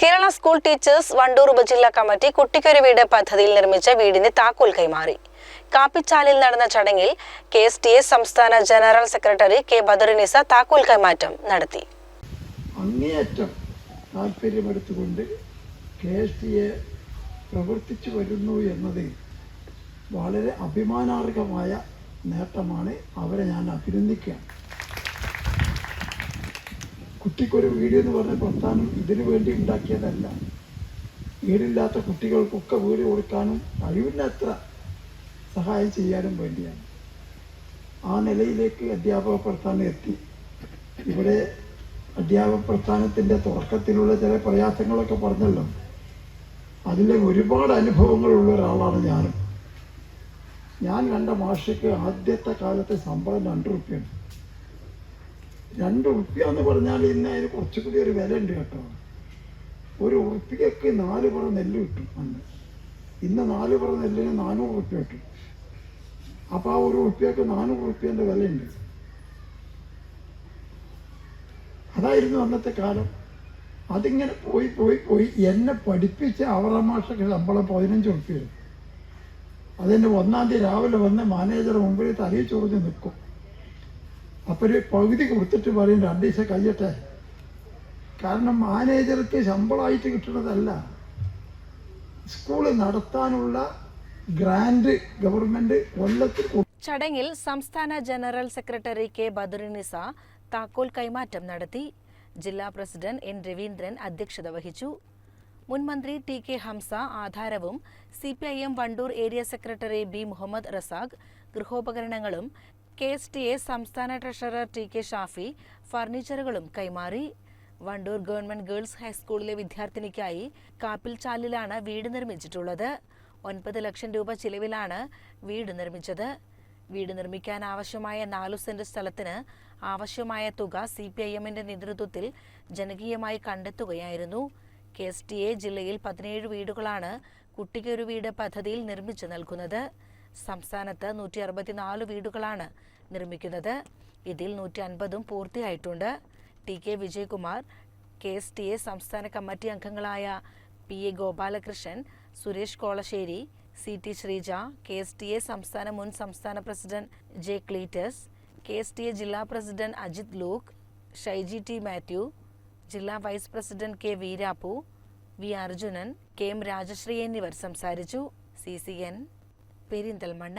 Kerala school teachers Wandoor ഉപജില്ലാ committee കുട്ടിക്കൊരു വീട് പദ്ധതിയിൽ നിർമ്മിച്ച വീടിന് താക്കോൽ കൈമാറി. കാപ്പിച്ചാലിൽ നടന്ന ചടങ്ങിൽ കെ എസ് ടി എസ് സംസ്ഥാന ജനറൽ സെക്രട്ടറി കെ ബദറിനിസ താക്കോൽ കൈമാറ്റം നടത്തി. അങ്ങേയറ്റം താല്പര്യമെടുത്തുകൊണ്ട് കെ എസ് ടി എ പ്രവർത്തിച്ചു വരുന്നു എന്നത് വളരെ അഭിമാനാർഹമായ നേട്ടമാണ്. അവരെ ഞാൻ അഭിനന്ദിക്കുകയാണ്. കുട്ടിക്കൊരു വീട് എന്ന് പറഞ്ഞ പ്രസ്ഥാനം ഇതിനു വേണ്ടി ഉണ്ടാക്കിയതല്ല. വീടില്ലാത്ത കുട്ടികൾക്കൊക്കെ വീട് കൊടുക്കാനും കഴിവിനത്ര സഹായം ചെയ്യാനും വേണ്ടിയാണ്. ആ നിലയിലേക്ക് അധ്യാപക പ്രസ്ഥാനം എത്തി. ഇവിടെ അധ്യാപക പ്രസ്ഥാനത്തിന്റെ തുടക്കത്തിലുള്ള ചില പ്രയാസങ്ങളൊക്കെ പറഞ്ഞല്ലോ. അതിലെ ഒരുപാട് അനുഭവങ്ങളുള്ള ഒരാളാണ് ഞാനും. ഞാൻ കണ്ട മാഷയ്ക്ക് ആദ്യത്തെ കാലത്തെ ശമ്പളം രണ്ട് റുപ്യാണ്. രണ്ട് ഉറുപ്പ്യ എന്ന് പറഞ്ഞാൽ ഇന്ന് അതിന് കുറച്ചുകൂടി ഒരു വില ഉണ്ട് കേട്ടോ. ഒരു ഉറുപ്പികക്ക് നാല് പുറം നെല്ല് കിട്ടും അന്ന്. ഇന്ന് നാല് പുറം നെല്ലിന് നാനൂറ് ഉറുപ്പ്യ കിട്ടും. അപ്പോൾ ആ ഒരു ഉറുപ്പ്യക്ക് നാനൂറ് ഉറുപ്പ്യന്റെ വിലയുണ്ട്. അതായിരുന്നു അന്നത്തെ കാലം. അതിങ്ങനെ പോയി പോയി പോയി എന്നെ പഠിപ്പിച്ച അവറ മാഷക്ക് ശമ്പളം പതിനഞ്ച് ഉറുപ്പ്യായിരുന്നു അതിന്റെ ഒന്നാം തീയതി രാവിലെ വന്ന് മാനേജർ മുമ്പിൽ തലയിൽ ചൊറിഞ്ഞ് നിൽക്കും. അപ്പോൾ ഒരു പകുതി കൊടുത്തിട്ട് പറയും രണ്ട് ദിവസം കഴിയട്ടെ. കാരണം മാനേജർക്ക് ശമ്പളമായിട്ട് കിട്ടുന്നതല്ല. സ്കൂൾ നടത്താനുള്ള ഗ്രാൻഡ് ഗവൺമെന്റ് കൊല്ലത്തിൽ ചടങ്ങിൽ സംസ്ഥാന ജനറൽ സെക്രട്ടറി കെ ബദറിനിസ താക്കോൽ കൈമാറ്റം നടത്തി. ജില്ലാ പ്രസിഡന്റ് എൻ രവീന്ദ്രൻ അധ്യക്ഷത വഹിച്ചു. മുൻമന്ത്രി T K Hamza ആധാരവും C P I M Wandoor area secretary B Muhammad Razak ഗൃഹോപകരണങ്ങളും K S T A സംസ്ഥാന ട്രഷറർ ടി കെ ഷാഫി ഫർണിച്ചറുകളും കൈമാറി. വണ്ടൂർ ഗവൺമെന്റ് ഗേൾസ് ഹൈസ്കൂളിലെ വിദ്യാർത്ഥിനിക്കായി കാപ്പിൽ ചാലിലാണ് വീട് നിർമ്മിച്ചിട്ടുള്ളത്. ഒൻപത് ലക്ഷം രൂപ ചിലവിലാണ് വീട് നിർമ്മിച്ചത്. വീട് നിർമ്മിക്കാൻ ആവശ്യമായ നാലു സെന്റ് സ്ഥലത്തിന് ആവശ്യമായ തുക സി പി ഐ എമ്മിന്റെ നേതൃത്വത്തിൽ ജനകീയമായി കണ്ടെത്തുകയായിരുന്നു. കെ എസ് ടി എ ജില്ലയിൽ പതിനേഴ് വീടുകളാണ് കുട്ടിക്കൊരു വീട് പദ്ധതിയിൽ നിർമ്മിച്ചു നൽകുന്നത്. സംസ്ഥാനത്ത് നൂറ്റി അറുപത്തിനാല് വീടുകളാണ് നിർമ്മിക്കുന്നത്. ഇതിൽ നൂറ്റി അൻപതും പൂർത്തിയായിട്ടുണ്ട്. T K Vijayakumar K S T A സംസ്ഥാന കമ്മിറ്റി അംഗങ്ങളായ P A Gopalakrishnan Suresh Kolassery C T Sreeja K S T A സംസ്ഥാന മുൻ സംസ്ഥാന president J Cleetus K S T A ജില്ലാ പ്രസിഡന്റ് അജിത് ലൂക്ക് ഷൈജി ടി മാത്യു ജില്ലാ vice president K Veerappu V Arjunan K M Rajasree എന്നിവർ സംസാരിച്ചു. C C N పేరింతలమండ